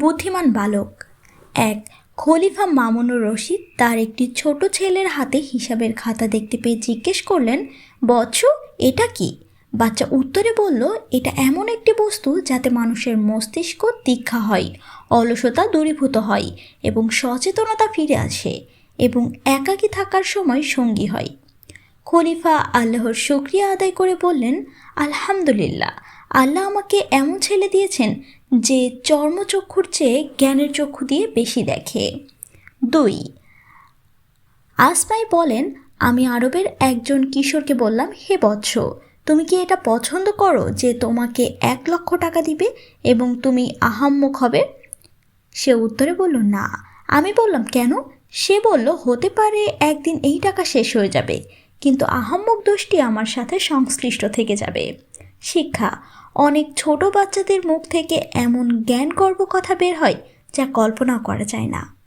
বুদ্ধিমান বালক। এক, খলিফা মামুনুর রশিদ তার একটি ছোট ছেলের হাতে হিসাবের খাতা দেখতে পেয়ে জিজ্ঞেস করলেন, বৎস, এটা কি? বাচ্চা উত্তরে বলল, এটা এমন একটি বস্তু যাতে মানুষের মস্তিষ্ক দীক্ষা হয়, অলসতা দূরীভূত হয় এবং সচেতনতা ফিরে আসে এবং একাকী থাকার সময় সঙ্গী হয়। খলিফা আল্লাহর শুক্রিয়া আদায় করে বললেন, আলহামদুলিল্লাহ, আল্লাহ আমাকে এমন ছেলে দিয়েছেন যে চর্মচক্ষুর চেয়ে জ্ঞানের চক্ষু দিয়ে বেশি দেখে। দুই আসমাই বলেন, আমি আরবের একজন কিশোরকে বললাম, হে বৎস, তুমি কি এটা পছন্দ করো যে তোমাকে এক লক্ষ টাকা দিবে এবং তুমি আহাম্মক হবে? সে উত্তরে বলল, না। আমি বললাম, কেন? সে বলল, হতে পারে একদিন এই টাকা শেষ হয়ে যাবে, কিন্তু আহাম্মক দোষটি আমার সাথে সংশ্লিষ্ট থেকে যাবে। শিক্ষা। অনেক ছোট বাচ্চাদের মুখ থেকে এমন জ্ঞান গর্ব কথা বের হয় যা কল্পনা করা যায় না।